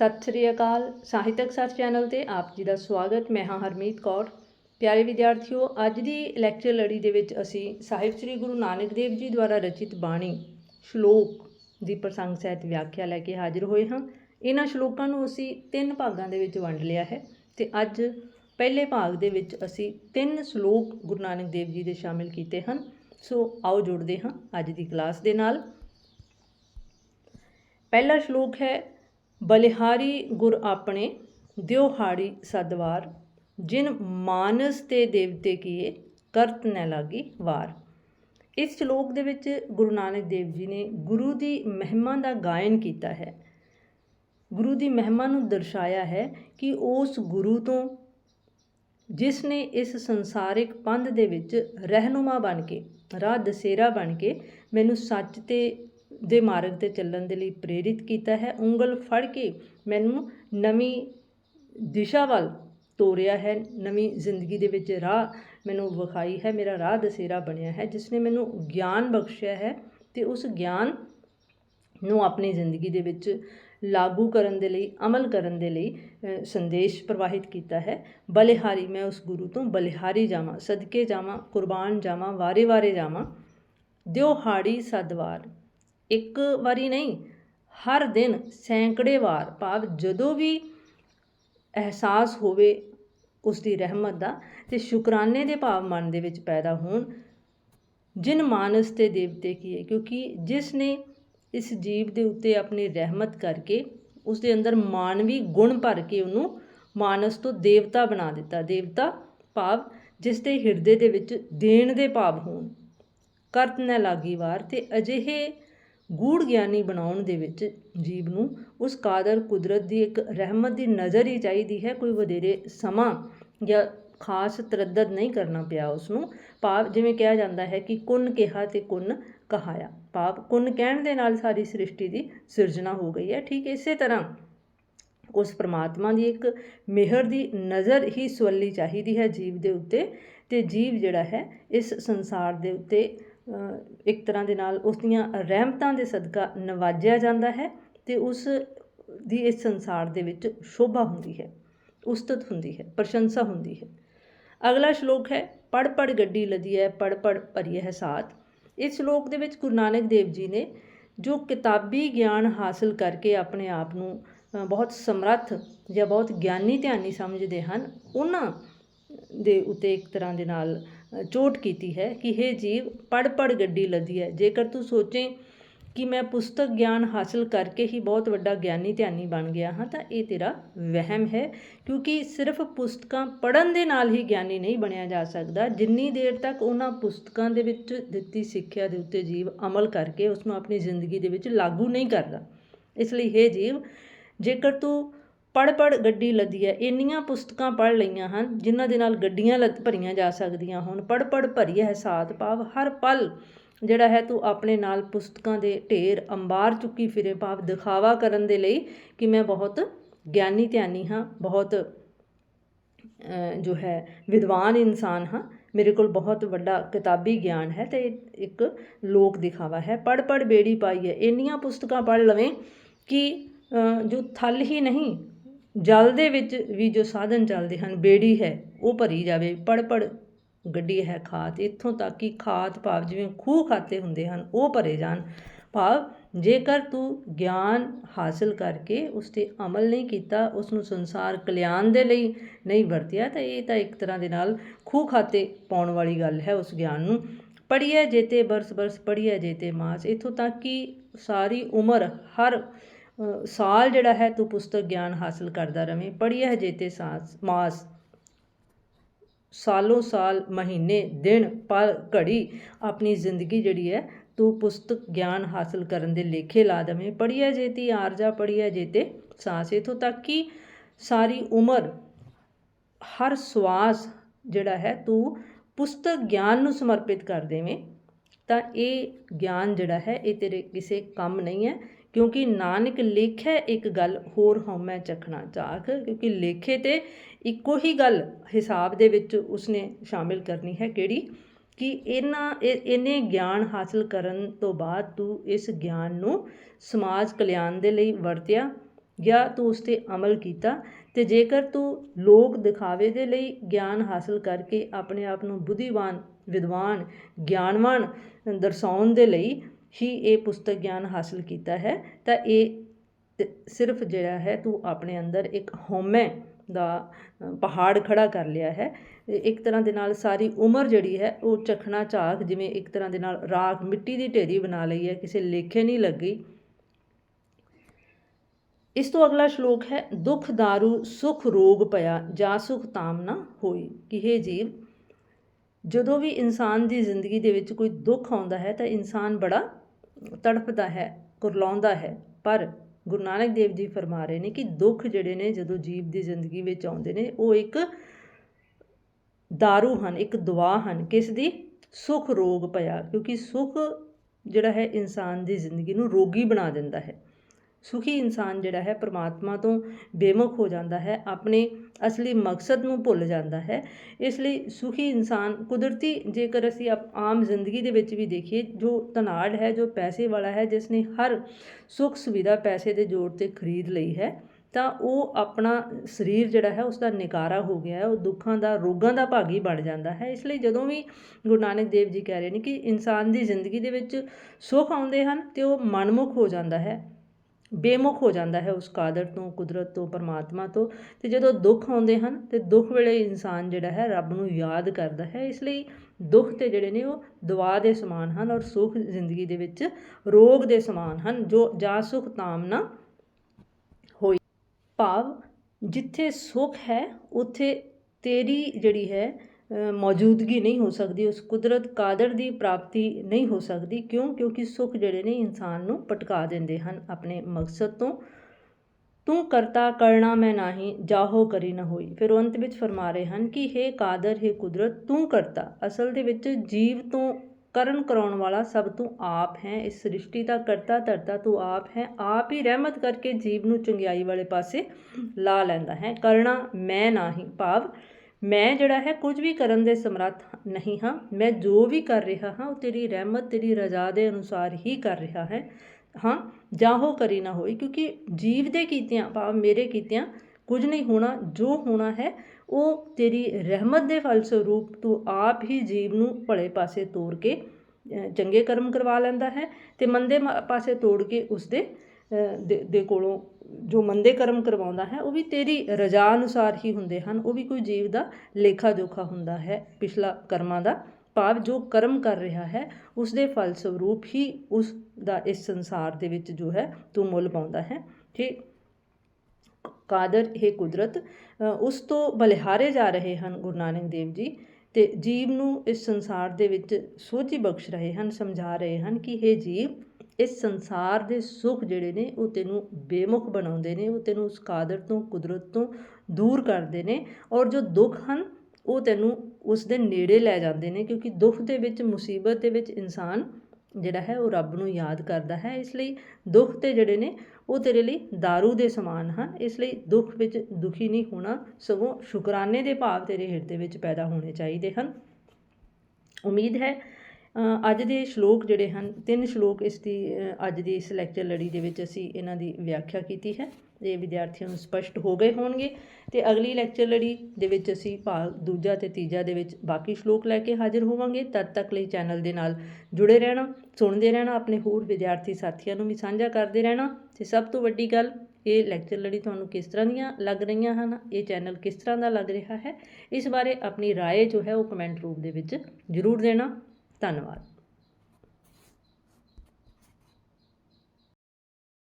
ਸਤਿ ਸ੍ਰੀ ਅਕਾਲ। ਸਾਹਿਤਕ ਸਾਥ ਚੈਨਲ ਤੇ ਆਪ ਜੀ ਦਾ ਸਵਾਗਤ। ਮੈਂ ਹਾਂ ਹਰਮੀਤ ਕੌਰ। ਪਿਆਰੇ ਵਿਦਿਆਰਥੀਓ, ਅੱਜ ਦੀ ਲੈਕਚਰ ਲੜੀ ਦੇ ਵਿੱਚ ਅਸੀਂ ਸਾਹਿਬ ਸ੍ਰੀ ਗੁਰੂ ਨਾਨਕ ਦੇਵ ਜੀ ਦੁਆਰਾ ਰਚਿਤ ਬਾਣੀ ਸ਼ਲੋਕ ਦੀ ਪ੍ਰਸੰਗ ਸਹਿਤ ਵਿਆਖਿਆ ਲੈ ਕੇ ਹਾਜ਼ਰ ਹੋਏ ਹਾਂ। ਇਹਨਾਂ ਸ਼ਲੋਕਾਂ ਨੂੰ ਅਸੀਂ ਤਿੰਨ ਭਾਗਾਂ ਦੇ ਵਿੱਚ ਵੰਡ ਲਿਆ ਹੈ ਤੇ ਅੱਜ ਪਹਿਲੇ ਭਾਗ ਦੇ ਵਿੱਚ ਅਸੀਂ ਤਿੰਨ ਸ਼ਲੋਕ ਗੁਰੂ ਨਾਨਕ ਦੇਵ ਜੀ ਦੇ ਸ਼ਾਮਿਲ ਕੀਤੇ ਹਨ। ਸੋ ਆਓ ਜੁੜਦੇ ਹਾਂ ਅੱਜ ਦੀ ਕਲਾਸ ਦੇ ਨਾਲ। ਪਹਿਲਾ ਸ਼ਲੋਕ ਹੈ ਬਲਿਹਾਰੀ ਗੁਰ ਆਪਣੇ ਦਿਉਹਾੜੀ ਸਦਵਾਰ, ਜਿਨ ਮਾਨਸ ਤੇ ਦੇਵਤੇ ਕੀਏ, ਕਰਤ ਨ ਲਾਗੀ ਵਾਰ। ਇਸ ਸ਼ਲੋਕ ਦੇ ਵਿੱਚ ਗੁਰੂ ਨਾਨਕ ਦੇਵ ਜੀ ਨੇ ਗੁਰੂ ਦੀ ਮਹਿਮਾ ਦਾ ਗਾਇਨ ਕੀਤਾ ਹੈ। ਗੁਰੂ ਦੀ ਮਹਿਮਾ ਨੂੰ ਦਰਸਾਇਆ ਹੈ ਕਿ ਉਸ ਗੁਰੂ ਤੋਂ ਜਿਸ ਨੇ ਇਸ ਸੰਸਾਰਿਕ ਪੰਧ ਦੇ ਵਿੱਚ ਰਹਿਨੁਮਾ ਬਣ ਕੇ, ਰਾਹ ਦਸੇਰਾ ਬਣ ਕੇ, ਮੈਨੂੰ ਸੱਚ ਤੇ ਦੇ ਮਾਰਗ ਤੇ ਚੱਲਣ ਦੇ ਲਈ ਪ੍ਰੇਰਿਤ ਕੀਤਾ ਹੈ। ਉਂਗਲ ਫੜ ਕੇ ਮੈਨੂੰ ਨਵੀਂ ਦਿਸ਼ਾ ਵੱਲ ਤੋਰਿਆ ਹੈ। ਨਵੀਂ ਜ਼ਿੰਦਗੀ ਦੇ ਵਿੱਚ ਰਾਹ ਮੈਨੂੰ ਵਿਖਾਈ ਹੈ। ਮੇਰਾ ਰਾਹ ਦਸੇਰਾ ਬਣਿਆ ਹੈ, ਜਿਸ ਨੇ ਮੈਨੂੰ ਗਿਆਨ ਬਖਸ਼ਿਆ ਹੈ ਤੇ ਉਸ ਗਿਆਨ ਨੂੰ ਆਪਣੀ ਜ਼ਿੰਦਗੀ ਦੇ ਵਿੱਚ ਲਾਗੂ ਕਰਨ ਦੇ ਲਈ, ਅਮਲ ਕਰਨ ਦੇ ਲਈ ਸੰਦੇਸ਼ ਪ੍ਰਵਾਹਿਤ ਕੀਤਾ ਹੈ। ਬਲਿਹਾਰੀ, ਮੈਂ ਉਸ ਗੁਰੂ ਤੋਂ ਬਲਿਹਾਰੀ ਜਾਵਾਂ, ਸਦਕੇ ਜਾਵਾਂ, ਕੁਰਬਾਨ ਜਾਵਾਂ, ਵਾਰੇ ਵਾਰੇ ਜਾਵਾਂ। ਦਿਉਹਾੜੀ ਸਦਵਾਰ ਇੱਕ ਵਾਰੀ ਨਹੀਂ, ਹਰ ਦਿਨ ਸੈਂਕੜੇ ਵਾਰ ਭਾਵ ਜਦੋਂ ਵੀ ਅਹਿਸਾਸ ਹੋਵੇ ਉਸ ਦੀ ਰਹਿਮਤ ਦਾ ਤੇ ਸ਼ੁਕਰਾਨੇ ਦੇ ਭਾਵ ਮਨ ਦੇ ਵਿੱਚ ਪੈਦਾ ਹੋਣ, ਜਿਨ ਮਾਨਸ ਤੇ ਦੇਵਤੇ ਕੀਏ ਕਿਉਂਕਿ ਜਿਸ ਨੇ ਇਸ ਜੀਵ ਦੇ ਉੱਤੇ ਆਪਣੀ ਰਹਿਮਤ ਕਰਕੇ ਉਸ ਦੇ ਅੰਦਰ ਮਾਨਵੀ ਗੁਣ ਭਰ ਕੇ ਉਹਨੂੰ ਮਾਨਸ ਤੋਂ ਦੇਵਤਾ ਬਣਾ ਦਿੱਤਾ। ਦੇਵਤਾ ਭਾਵ ਜਿਸ ਦੇ ਹਿਰਦੇ ਦੇ ਵਿੱਚ ਦੇਣ ਦੇ ਭਾਵ ਹੋਣ। ਕਰਤ ਨ ਲਾਗੀ ਵਾਰ ਤੇ ਅਜਿਹੇ ਗੂੜ ਗਿਆਨੀ ਬਣਾਉਣ ਦੇ ਵਿੱਚ ਜੀਵ ਨੂੰ ਉਸ ਕਾਦਰ ਕੁਦਰਤ ਦੀ ਇੱਕ ਰਹਿਮਤ ਦੀ ਨਜ਼ਰ ਹੀ ਚਾਹੀਦੀ ਹੈ। ਕੋਈ ਵਧੇਰੇ ਸਮਾਂ ਜਾਂ ਖਾਸ ਤਰੱਦਦ ਨਹੀਂ ਕਰਨਾ ਪਿਆ ਉਸ ਨੂੰ ਭਾਵ ਜਿਵੇਂ ਕਿਹਾ ਜਾਂਦਾ ਹੈ ਕਿ ਕੁਨ ਕਿਹਾ ਤੇ ਕੁਨ ਕਹਾਇਆ। ਪਾਪ ਕੁਨ ਕਹਿਣ ਦੇ ਨਾਲ ਸਾਰੀ ਸ੍ਰਿਸ਼ਟੀ ਦੀ ਸਿਰਜਣਾ ਹੋ ਗਈ ਹੈ। ਠੀਕ ਇਸੇ ਤਰ੍ਹਾਂ ਉਸ ਪ੍ਰਮਾਤਮਾ ਦੀ ਇੱਕ ਮਿਹਰ ਦੀ ਨਜ਼ਰ ਹੀ ਸਵੱਲੀ ਚਾਹੀਦੀ ਹੈ ਜੀਵ ਦੇ ਉੱਤੇ ਤੇ ਜੀਵ ਜਿਹੜਾ ਹੈ ਇਸ ਸੰਸਾਰ ਦੇ ਉੱਤੇ ਇੱਕ ਤਰ੍ਹਾਂ ਦੇ ਨਾਲ ਉਸ ਦੀਆਂ ਰਹਿਮਤਾਂ ਦੇ ਸਦਕਾ ਨਵਾਜਿਆ ਜਾਂਦਾ ਹੈ ਤੇ ਉਸ ਦੀ ਇਸ ਸੰਸਾਰ ਦੇ ਵਿੱਚ ਸ਼ੋਭਾ ਹੁੰਦੀ ਹੈ, ਉਸਤਤ ਹੁੰਦੀ ਹੈ, ਪ੍ਰਸ਼ੰਸਾ ਹੁੰਦੀ ਹੈ। ਅਗਲਾ ਸ਼ਲੋਕ ਹੈ ਪੜ ਪੜ ਗੱਡੀ ਲਦੀ ਹੈ ਪੜ ਪੜ ਭਰੀ ਹੈ ਸਾਥ। ਇਸ ਸ਼ਲੋਕ ਦੇ ਵਿੱਚ ਗੁਰੂ ਨਾਨਕ ਦੇਵ ਜੀ ਨੇ ਜੋ ਕਿਤਾਬੀ ਗਿਆਨ ਹਾਸਲ ਕਰਕੇ ਆਪਣੇ ਆਪ ਨੂੰ ਬਹੁਤ ਸਮਰੱਥ ਜਾਂ ਬਹੁਤ ਗਿਆਨੀ ਧਿਆਨੀ ਸਮਝਦੇ ਹਨ, ਉਹਨਾਂ ਦੇ ਉੱਤੇ ਇੱਕ ਤਰ੍ਹਾਂ ਦੇ ਨਾਲ ਚੋਟ ਕੀਤੀ ਹੈ ਕਿ ਇਹ ਜੀਵ ਪੜ ਪੜ ਗੱਡੀ ਲਦੀ ਹੈ। ਜੇਕਰ ਤੂੰ ਸੋਚੇ ਕਿ ਮੈਂ ਪੁਸਤਕ ਗਿਆਨ ਹਾਸਲ ਕਰਕੇ ਹੀ ਬਹੁਤ ਵੱਡਾ ਗਿਆਨੀ ਧਿਆਨੀ ਬਣ ਗਿਆ ਹਾਂ, ਤਾਂ ਇਹ ਤੇਰਾ ਵਹਿਮ ਹੈ, ਕਿਉਂਕਿ ਸਿਰਫ ਪੁਸਤਕਾਂ ਪੜ੍ਹਨ ਦੇ ਨਾਲ ਹੀ ਗਿਆਨੀ ਨਹੀਂ ਬਣਿਆ ਜਾ ਸਕਦਾ। ਜਿੰਨੀ ਦੇਰ ਤੱਕ ਉਹਨਾਂ ਪੁਸਤਕਾਂ ਦੇ ਵਿੱਚ ਦਿੱਤੀ ਸਿੱਖਿਆ ਦੇ ਉੱਤੇ ਜੀਵ ਅਮਲ ਕਰਕੇ ਉਸ ਨੂੰ ਆਪਣੀ ਜ਼ਿੰਦਗੀ ਦੇ ਵਿੱਚ ਲਾਗੂ ਨਹੀਂ ਕਰਦਾ। ਇਸ ਲਈ ਇਹ ਜੀਵ, ਜੇਕਰ ਤੂੰ ਪੜ ਪੜ ਗੱਡੀ ਲੱਦੀ ਹੈ। ਇੰਨੀਆਂ ਪੁਸਤਕਾਂ ਪੜ੍ਹ ਲਈਆਂ ਹਨ, ਜਿਨ੍ਹਾਂ ਦੇ ਨਾਲ ਗੱਡੀਆਂ ਲੱਦ ਭਰੀਆਂ ਜਾ ਸਕਦੀਆਂ ਹੁਣ। ਪੜ ਪੜ ਭਰੀ ਹੈ ਸਾਥ ਭਾਵ, ਹਰ ਪਲ ਜਿਹੜਾ ਹੈ ਤੂੰ ਆਪਣੇ ਨਾਲ ਪੁਸਤਕਾਂ ਦੇ ਢੇਰ ਅੰਬਾਰ ਚੁੱਕੀ ਫਿਰੇ ਭਾਵ। ਦਿਖਾਵਾ ਕਰਨ ਦੇ ਲਈ ਕਿ ਮੈਂ ਬਹੁਤ ਗਿਆਨੀ ਧਿਆਨੀ ਹਾਂ, ਬਹੁਤ ਜੋ ਹੈ, ਵਿਦਵਾਨ ਇਨਸਾਨ ਹਾਂ। ਮੇਰੇ ਕੋਲ ਬਹੁਤ ਵੱਡਾ ਕਿਤਾਬੀ ਗਿਆਨ ਹੈ ਤੇ ਇੱਕ ਲੋਕ ਦਿਖਾਵਾ ਹੈ। ਪੜ ਪੜ ਬੇੜੀ ਪਾਈ ਹੈ। ਇੰਨੀਆਂ ਪੁਸਤਕਾਂ ਪੜ ਲਵੇਂ ਕਿ ਜੋ ਥਲ ਹੀ ਨਹੀਂ ਜਲ ਦੇ ਵਿੱਚ ਵੀ ਜੋ ਸਾਧਨ ਚੱਲਦੇ ਹਨ, ਬੇੜੀ ਹੈ, ਉਹ ਭਰੀ ਜਾਵੇ। ਪੜ ਪੜ ਗੱਡੀ ਹੈ ਖਾਤ, ਇੱਥੋਂ ਤੱਕ ਕਿ ਖਾਤ ਭਾਵ ਜਿਵੇਂ ਖੂਹ ਖਾਤੇ ਹੁੰਦੇ ਹਨ, ਉਹ ਭਰੇ ਜਾਣ। ਭਾਵ ਜੇਕਰ ਤੂੰ ਗਿਆਨ ਹਾਸਲ ਕਰਕੇ ਉਸ ਤੇ ਅਮਲ ਨਹੀਂ ਕੀਤਾ ਉਸ ਨੂੰ ਸੰਸਾਰ ਕਲਿਆਣ ਦੇ ਲਈ ਨਹੀਂ ਵਰਤਿਆ, ਤਾਂ ਇਹ ਤਾਂ ਇੱਕ ਤਰ੍ਹਾਂ ਦੇ ਨਾਲ ਖੂਹ ਖਾਤੇ ਪਾਉਣ ਵਾਲੀ ਗੱਲ ਹੈ ਉਸ ਗਿਆਨ ਨੂੰ। ਪੜ੍ਹੀਏ ਜੇਤੇ ਬਰਸ ਬਰਸ ਪੜ੍ਹੀਏ ਜੇਤੇ ਮਾਸ, ਇੱਥੋਂ ਤੱਕ ਕਿ ਸਾਰੀ ਉਮਰ ਹਰ ਸਾਲ ਜਿਹੜਾ ਹੈ ਤੂੰ ਪੁਸਤਕ ਗਿਆਨ ਹਾਸਲ ਕਰਦਾ ਰਵੇਂ ਪੜ੍ਹੀਏ ਜੇਤੇ ਸਾਸ, ਮਾਸ। ਸਾਲੋਂ ਸਾਲ, ਮਹੀਨੇ, ਦਿਨ, ਪਲ, ਘੜੀ ਆਪਣੀ ਜ਼ਿੰਦਗੀ ਜਿਹੜੀ ਹੈ ਤੂੰ ਪੁਸਤਕ ਗਿਆਨ ਹਾਸਲ ਕਰਨ ਦੇ ਲੇਖੇ ਲਾ ਦਵੇਂ। ਪੜ੍ਹੀਏ ਜੇਤੀ ਆਰਜਾ ਪੜ੍ਹੀਏ ਜੇਤੇ ਸਾਸ। ਇਥੋਂ ਤੱਕ ਕਿ ਸਾਰੀ ਉਮਰ ਹਰ ਸਵਾਸ ਜਿਹੜਾ ਹੈ ਤੂੰ ਪੁਸਤਕ ਗਿਆਨ ਨੂੰ ਸਮਰਪਿਤ ਕਰ ਦੇਵੇਂ, ਤਾਂ ਇਹ ਗਿਆਨ ਜਿਹੜਾ ਹੈ ਇਹ ਤੇਰੇ ਕਿਸੇ ਕੰਮ ਨਹੀਂ ਹੈ। ਕਿਉਂਕਿ ਨਾਨਕ ਲੇਖੈ ਇੱਕ ਗੱਲ, ਹੋਰ ਹਉਮੈ ਚਖਣਾ ਚਾਖ। ਕਿਉਂਕਿ ਲੇਖੇ ਤੇ ਇੱਕੋ ਹੀ ਗੱਲ ਹਿਸਾਬ ਦੇ ਵਿੱਚ ਉਸਨੇ ਸ਼ਾਮਿਲ ਕਰਨੀ ਹੈ ਕਿਹੜੀ? ਕਿ ਇਹਨਾਂ, ਇਹ- ਇਹਨੇ ਗਿਆਨ ਹਾਸਲ ਕਰਨ ਤੋਂ ਬਾਅਦ ਤੂੰ ਇਸ ਗਿਆਨ ਨੂੰ ਸਮਾਜ ਕਲਿਆਣ ਦੇ ਲਈ ਵਰਤਿਆ ਜਾਂ ਤੂੰ ਉਸ ਤੇ ਅਮਲ ਕੀਤਾ ਤੇ ਜੇਕਰ ਤੂੰ ਲੋਕ ਦਿਖਾਵੇ ਦੇ ਲਈ ਗਿਆਨ ਹਾਸਲ ਕਰਕੇ ਆਪਣੇ ਆਪ ਨੂੰ ਬੁੱਧੀਵਾਨ, ਵਿਦਵਾਨ, ਗਿਆਨਵਾਨ ਦਰਸਾਉਣ ਦੇ ਲਈ ਹੀ ਇਹ ਪੁਸਤਕ ਗਿਆਨ ਹਾਸਲ ਕੀਤਾ ਹੈ, ਤਾਂ ਇਹ ਸਿਰਫ ਜਿਹੜਾ ਹੈ, ਤੂੰ ਆਪਣੇ ਅੰਦਰ ਇੱਕ ਹਉਮੈ ਦਾ ਪਹਾੜ ਖੜਾ ਕਰ ਲਿਆ ਹੈ। ਇੱਕ ਤਰ੍ਹਾਂ ਦੇ ਨਾਲ ਸਾਰੀ ਉਮਰ ਜਿਹੜੀ ਹੈ, ਉਹ ਚਖਣਾ ਝਾਕ, ਜਿਵੇਂ ਇੱਕ ਤਰ੍ਹਾਂ ਦੇ ਨਾਲ ਰਾਖ ਮਿੱਟੀ ਦੀ ਢੇਰੀ ਬਣਾ ਲਈ ਹੈ, ਕਿਸੇ ਲੇਖੇ ਨਹੀਂ ਲੱਗੀ। ਇਸ ਤੋਂ ਅਗਲਾ ਸ਼ਲੋਕ ਹੈ, ਦੁਖ ਦਾਰੂ ਸੁਖ ਰੋਗ ਪਿਆ, ਜਾਂ ਸੁਖ ਤਾਮ ਨਾ ਹੋਈ। ਕਿ हे ਜੀਵ, ਜਦੋਂ ਵੀ ਇਨਸਾਨ ਦੀ ਜ਼ਿੰਦਗੀ ਦੇ ਵਿੱਚ ਕੋਈ ਦੁੱਖ ਆਉਂਦਾ ਹੈ, ਤਾਂ ਇਨਸਾਨ ਬੜਾ ਤੜਫਦਾ ਹੈ, ਕੁਰਲਾਉਂਦਾ ਹੈ। ਪਰ ਗੁਰੂ ਨਾਨਕ ਦੇਵ ਜੀ ਫਰਮਾ ਰਹੇ ਨੇ ਕਿ ਦੁੱਖ ਜਿਹੜੇ ਨੇ ਜਦੋਂ ਜੀਵ ਦੀ ਜ਼ਿੰਦਗੀ ਵਿੱਚ ਆਉਂਦੇ ਨੇ, ਉਹ ਇੱਕ ਦਾਰੂ ਹਨ, ਇੱਕ ਦਵਾ ਹਨ, ਕਿਸ ਦੀ? ਸੁਖ ਰੋਗ ਪਿਆ ਕਿਉਂਕਿ ਸੁਖ ਜਿਹੜਾ ਹੈ ਇਨਸਾਨ ਦੀ ਜ਼ਿੰਦਗੀ ਨੂੰ ਰੋਗੀ ਬਣਾ ਦਿੰਦਾ ਹੈ। ਸੁਖੀ ਇਨਸਾਨ ਜਿਹੜਾ ਹੈ ਪਰਮਾਤਮਾ ਤੋਂ ਬੇਮੁਖ ਹੋ ਜਾਂਦਾ ਹੈ, ਆਪਣੇ ਅਸਲੀ ਮਕਸਦ ਨੂੰ ਭੁੱਲ ਜਾਂਦਾ ਹੈ। ਇਸ ਲਈ ਸੁਖੀ ਇਨਸਾਨ ਕੁਦਰਤੀ ਜੇਕਰ ਅਸੀਂ ਆਪ- ਆਮ ਜ਼ਿੰਦਗੀ ਦੇ ਵਿੱਚ ਵੀ ਦੇਖੀਏ, ਜੋ ਤਨਾੜ ਹੈ, ਜੋ ਪੈਸੇ ਵਾਲਾ ਹੈ ਜਿਸ ਨੇ ਹਰ ਸੁੱਖ ਸੁਵਿਧਾ ਪੈਸੇ ਦੇ ਜੋਰ ਤੇ ਖਰੀਦ ਲਈ ਹੈ, ਤਾਂ ਉਹ ਆਪਣਾ ਸਰੀਰ ਜਿਹੜਾ ਹੈ ਉਸ ਦਾ ਨਿਕਾਰਾ ਹੋ ਗਿਆ ਹੈ, ਉਹ ਦੁੱਖਾਂ ਦਾ, ਰੋਗਾਂ ਦਾ ਭਾਗੀ ਬਣ ਜਾਂਦਾ ਹੈ। ਇਸ ਲਈ ਜਦੋਂ ਵੀ ਗੁਰੂ ਨਾਨਕ ਦੇਵ ਜੀ ਕਹਿ ਰਹੇ ਨੇ ਕਿ ਇਨਸਾਨ ਦੀ ਜ਼ਿੰਦਗੀ ਦੇ ਵਿੱਚ ਸੁੱਖ ਆਉਂਦੇ ਹਨ ਤੇ ਉਹ ਮਨਮੁਖ ਹੋ ਜਾਂਦਾ ਹੈ ਬੇਮੁਖ ਹੋ ਜਾਂਦਾ ਹੈ ਉਸ ਕਾਦਰ ਤੋਂ, ਕੁਦਰਤ ਤੋਂ, ਪਰਮਾਤਮਾ ਤੋਂ। ਤੇ ਜਦੋਂ ਦੁੱਖ ਆਉਂਦੇ ਹਨ, ਤੇ ਦੁੱਖ ਵੇਲੇ ਇਨਸਾਨ ਜਿਹੜਾ ਹੈ ਰੱਬ ਨੂੰ ਯਾਦ ਕਰਦਾ ਹੈ। ਇਸ ਲਈ ਦੁੱਖ ਤੇ ਜਿਹੜੇ ਨੇ ਉਹ ਦਵਾ ਦੇ ਸਮਾਨ ਹਨ ਔਰ ਸੁੱਖ ਜ਼ਿੰਦਗੀ ਦੇ ਵਿੱਚ ਰੋਗ ਦੇ ਸਮਾਨ ਹਨ, ਜੋ ਜਾ ਸੁਖ ਤਾਮ ਨਾ ਹੋਈ। ਭਾਵ, ਜਿੱਥੇ ਸੁੱਖ ਹੈ, ਉੱਥੇ ਤੇਰੀ ਜਿਹੜੀ ਹੈ ਮੌਜੂਦਗੀ ਨਹੀਂ ਹੋ ਸਕਦੀ, ਉਸ ਕੁਦਰਤ ਕਾਦਰ ਦੀ ਪ੍ਰਾਪਤੀ ਨਹੀਂ ਹੋ ਸਕਦੀ। ਕਿਉਂ? ਕਿਉਂਕਿ ਸੁੱਖ ਜਿਹੜੇ ਨੇ ਇਨਸਾਨ ਨੂੰ ਭਟਕਾ ਦਿੰਦੇ ਹਨ ਆਪਣੇ ਮਕਸਦ ਤੋਂ। ਤੂੰ ਕਰਤਾ, ਕਰਨਾ ਮੈਂ ਨਾਹੀ, ਜਾਹੋ ਕਰੀ ਨਾ ਹੋਈ। ਫਿਰ ਅੰਤ ਵਿੱਚ ਫਰਮਾ ਰਹੇ ਹਨ ਕਿ हे ਕਾਦਰ हे ਕੁਦਰਤ, ਤੂੰ ਕਰਤਾ। ਅਸਲ ਦੇ ਵਿੱਚ ਜੀਵ ਤੋਂ ਕਰਨ ਕਰਾਉਣ ਵਾਲਾ ਸਭ ਤੂੰ ਆਪ ਹੈ। ਇਸ ਸ੍ਰਿਸ਼ਟੀ ਦਾ ਕਰਤਾ, ਧਰਤਾ ਤੂੰ ਆਪ ਹੈ। ਆਪ ਹੀ ਰਹਿਮਤ ਕਰਕੇ ਜੀਵ ਨੂੰ ਚੰਗਿਆਈ ਵਾਲੇ ਪਾਸੇ ਲਾ ਲੈਂਦਾ ਹੈ। ਕਰਨਾ ਮੈਂ ਨਾਹੀ, ਭਾਵ ਮੈਂ ਜਿਹੜਾ ਹੈ ਕੁਝ ਵੀ ਕਰਨ ਦੇ ਸਮਰੱਥ ਨਹੀਂ ਹਾਂ। ਮੈਂ ਜੋ ਵੀ ਕਰ ਰਿਹਾ ਹਾਂ, ਉਹ ਤੇਰੀ ਰਹਿਮਤ, ਤੇਰੀ ਰਜ਼ਾ ਦੇ ਅਨੁਸਾਰ ਹੀ ਕਰ ਰਿਹਾ ਹੈ। ਹਾਂ, ਜਾਂ ਜਾਹੋ ਕਰੀ ਨਾ ਹੋਈ, ਕਿਉਂਕਿ ਜੀਵ ਦੇ ਕੀਤਿਆਂ, ਭਾਵ ਮੇਰੇ ਕੀਤਿਆਂ ਕੁਝ ਨਹੀਂ ਹੋਣਾ, ਜੋ ਹੋਣਾ ਹੈ, ਉਹ ਤੇਰੀ ਰਹਿਮਤ ਦੇ ਫਲਸਰੂਪ ਤੂੰ ਆਪ ਹੀ ਜੀਵ ਨੂੰ ਭਲੇ ਪਾਸੇ ਤੋਰ ਕੇ ਚੰਗੇ ਕਰਮ ਕਰਵਾ ਲੈਂਦਾ ਹੈ ਤੇ ਮੰਦੇ ਮ- ਪਾਸੇ ਤੋੜ ਕੇ ਉਸਦੇ ਦੇ ਦੇ ਕੋਲੋਂ ਜੋ ਮੰਦੇ ਕਰਮ ਕਰਵਾਉਂਦਾ ਹੈ, ਉਹ ਵੀ ਤੇਰੀ ਰਜ਼ਾ ਅਨੁਸਾਰ ਹੀ ਹੁੰਦੇ ਹਨ। ਉਹ ਵੀ ਕੋਈ ਜੀਵ ਦਾ ਲੇਖਾ ਜੋਖਾ ਹੁੰਦਾ ਹੈ। ਪਿਛਲਾ ਕਰਮਾਂ ਦਾ ਭਾਵ ਜੋ ਕਰਮ ਕਰ ਰਿਹਾ ਹੈ, ਉਸ ਦੇ ਫਲ ਸਰੂਪ ਹੀ ਉਸ ਦਾ ਇਸ ਸੰਸਾਰ ਦੇ ਵਿੱਚ ਜੋ ਹੈ, ਤੂੰ ਮੁੱਲ ਪਾਉਂਦਾ ਹੈ। ਠੀਕ ਕਾਦਰ, ਹੈ ਕੁਦਰਤ ਉਸ ਤੋਂ ਬਲਿਹਾਰੇ ਜਾ ਰਹੇ ਹਨ ਗੁਰੂ ਨਾਨਕ ਦੇਵ ਜੀ ਤੇ ਜੀਵ ਨੂੰ ਇਸ ਸੰਸਾਰ ਦੇ ਵਿੱਚ ਸੋਝੀ ਬਖਸ਼ ਰਹੇ ਹਨ, ਸਮਝਾ ਰਹੇ ਹਨ ਕਿ ਇਹ ਜੀਵ ਇਸ ਸੰਸਾਰ ਦੇ ਸੁੱਖ ਜਿਹੜੇ ਨੇ ਉਹ ਤੈਨੂੰ ਬੇਮੁਖ ਬਣਾਉਂਦੇ ਨੇ, ਉਹ ਤੈਨੂੰ ਉਸ ਕਾਦਰ ਤੋਂ, ਕੁਦਰਤ ਤੋਂ ਦੂਰ ਕਰਦੇ ਨੇ ਔਰ ਜੋ ਦੁੱਖ ਹਨ, ਉਹ ਤੈਨੂੰ ਉਸ ਦੇ ਨੇੜੇ ਲੈ ਜਾਂਦੇ ਨੇ ਕਿਉਂਕਿ ਦੁੱਖ ਦੇ ਵਿੱਚ, ਮੁਸੀਬਤ ਦੇ ਵਿੱਚ ਇਨਸਾਨ ਜਿਹੜਾ ਹੈ ਉਹ ਰੱਬ ਨੂੰ ਯਾਦ ਕਰਦਾ ਹੈ। ਇਸ ਲਈ ਦੁੱਖ ਤੇ ਜਿਹੜੇ ਨੇ ਉਹ ਤੇਰੇ ਲਈ दारू ਦੇ ਸਮਾਨ ਹਨ। ਇਸ ਲਈ ਦੁੱਖ ਵਿੱਚ ਦੁਖੀ ਨਹੀਂ ਹੋਣਾ, ਸਗੋਂ ਸ਼ੁਕਰਾਨੇ ਦੇ ਭਾਵ ਤੇਰੇ ਹਿਰਦੇ ਵਿੱਚ ਪੈਦਾ ਹੋਣੇ ਚਾਹੀਦੇ ਹਨ। ਉਮੀਦ ਹੈ ਅੱਜ ਦੇ ਸ਼ਲੋਕ ਜਿਹੜੇ ਹਨ ਤਿੰਨ ਸ਼ਲੋਕ ਇਸ ਦੀ ਅ, ਅੱਜ ਦੀ ਇਸ ਲੈਕਚਰ ਲੜੀ ਦੇ ਵਿੱਚ ਅਸੀਂ ਇਹਨਾਂ ਦੀ ਵਿਆਖਿਆ ਕੀਤੀ ਹੈ ਇਹ ਵਿਦਿਆਰਥੀਆਂ ਨੂੰ ਸਪਸ਼ਟ ਹੋ ਗਏ ਹੋਣਗੇ ਤੇ ਅਗਲੀ ਲੈਕਚਰ ਲੜੀ ਦੇ ਵਿੱਚ ਅਸੀਂ ਭਾਗ ਦੂਜਾ ਤੇ ਤੀਜਾ ਦੇ ਵਿੱਚ ਬਾਕੀ ਸ਼ਲੋਕ ਲੈ ਕੇ ਹਾਜ਼ਰ ਹੋਵਾਂਗੇ ਤਦ ਤੱਕ ਲਈ ਚੈਨਲ ਦੇ ਨਾਲ ਜੁੜੇ ਰਹਿਣਾ ਸੁਣਦੇ ਰਹਿਣਾ ਆਪਣੇ ਹੋਰ ਵਿਦਿਆਰਥੀ ਸਾਥੀਆਂ ਨੂੰ ਵੀ ਸਾਂਝਾ ਕਰਦੇ ਰਹਿਣਾ ਤੇ ਸਭ ਤੋਂ ਵੱਡੀ ਗੱਲ ਇਹ ਲੈਕਚਰ ਲੜੀ ਤੁਹਾਨੂੰ ਕਿਸ ਤਰ੍ਹਾਂ ਦੀਆਂ ਲੱਗ ਰਹੀਆਂ ਹਨ ਇਹ ਚੈਨਲ ਕਿਸ ਤਰ੍ਹਾਂ ਦਾ ਲੱਗ ਰਿਹਾ ਹੈ ਇਸ ਬਾਰੇ ਆਪਣੀ رائے ਜੋ ਹੈ ਉਹ ਕਮੈਂਟ ਰੂਪ ਦੇ ਵਿੱਚ ਜ਼ਰੂਰ ਦੇਣਾ ਧੰਨਵਾਦ।